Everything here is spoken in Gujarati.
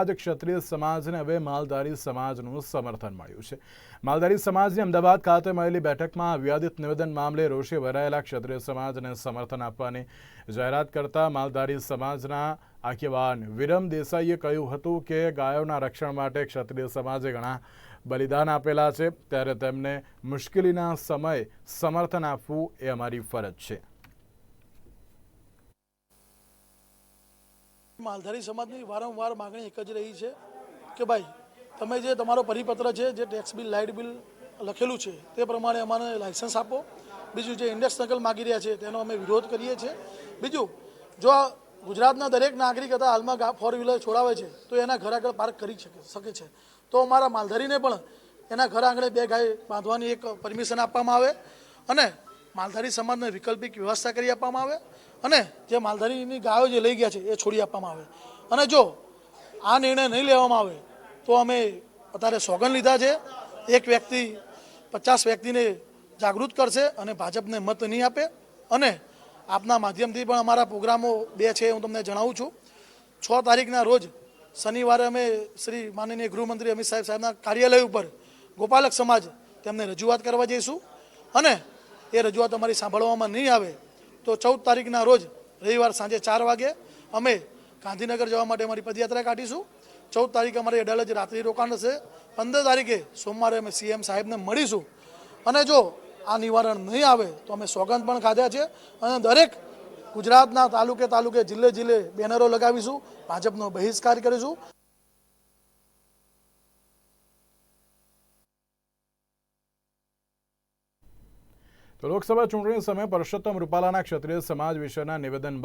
આજ ક્ષત્રિય સમાજને હવે માલધારી સમાજનું સમર્થન મળ્યું છે. માલધારી સમાજની અમદાવાદ ખાતે મળેલી બેઠકમાં વિવાદિત નિવેદન મામલે રોષે ભરાયેલા ક્ષત્રિય સમાજને સમર્થન આપવાની જાહેરાત કરતા માલધારી સમાજના આગેવાન વિરમ દેસાઈએ કહ્યું હતું કે ગાયોના રક્ષણ માટે ક્ષત્રિય સમાજે ઘણા બલિદાન આપેલા છે, ત્યારે તેમને મુશ્કેલીના સમયે સમર્થન આપવું એ અમારી ફરજ છે. માલધારી સમાજની વારંવાર માગણી એક જ રહી છે કે ભાઈ, તમે જે તમારો પરિપત્ર છે, જે ટેક્સ બિલ લાઇટ બિલ લખેલું છે, તે પ્રમાણે અમારે લાઇસન્સ આપો. બીજું જે ઇન્ડેક્સ નકલ માગી રહ્યા છે, તેનો અમે વિરોધ કરીએ છીએ. બીજું, જો ગુજરાતના દરેક નાગરિક હતા, હાલમાં ફોર વ્હીલર છોડાવે છે, તો એના ઘર આગળ પાર્ક કરી શકે શકે છે. તો અમારા માલધારીને પણ એના ઘર આંગણે બે ગાય બાંધવાની એક પરમિશન આપવામાં આવે. અને માલધારી સમાજને વૈકલ્પિક વ્યવસ્થા કરી આપવામાં આવે અને જે માલધારીની ગાયો જે લઈ ગયા છે એ છોડી આપવામાં આવે. અને જો આ નિર્ણય નહીં લેવામાં આવે, તો અમે અત્યારે સોગન લીધા છે. એક વ્યક્તિ, પચાસ વ્યક્તિને જાગૃત કરશે અને ભાજપને મત નહીં આપે. અને આપના માધ્યમથી પણ અમારા પ્રોગ્રામો બે છે હું તમને જણાવું છું. છ તારીખના રોજ શનિવારે અમે શ્રી માનનીય ગૃહમંત્રી અમિત સાહેબ સાહેબના કાર્યાલય ઉપર ગોપાલક સમાજ તેમને રજૂઆત કરવા જઈશું. અને એ રજૂઆત અમારી સાંભળવામાં નહીં આવે, તો ચૌદ તારીખના રોજ રવિવાર સાંજે ચાર વાગે અમે ગાંધીનગર જવા માટે અમારી પદયાત્રા કાઢીશું. ચૌદ તારીખે અમારી અડાલજ રાત્રિ રોકાણ હશે. પંદર તારીખે સોમવારે અમે સીએમ સાહેબને મળીશું. અને જો આ નિવારણ નહીં આવે, તો અમે સોગંદ પણ ખાધા છે. અને દરેક ગુજરાતના તાલુકે તાલુકે જિલ્લે જિલ્લે બેનરો લગાવીશું. ભાજપનો બહિષ્કાર કરીશું. તો લોકસભા ચૂંટણી સમયે પરસોત્તમ રૂપાલાના ક્ષત્રિય સમાજ વિશેના નિવેદન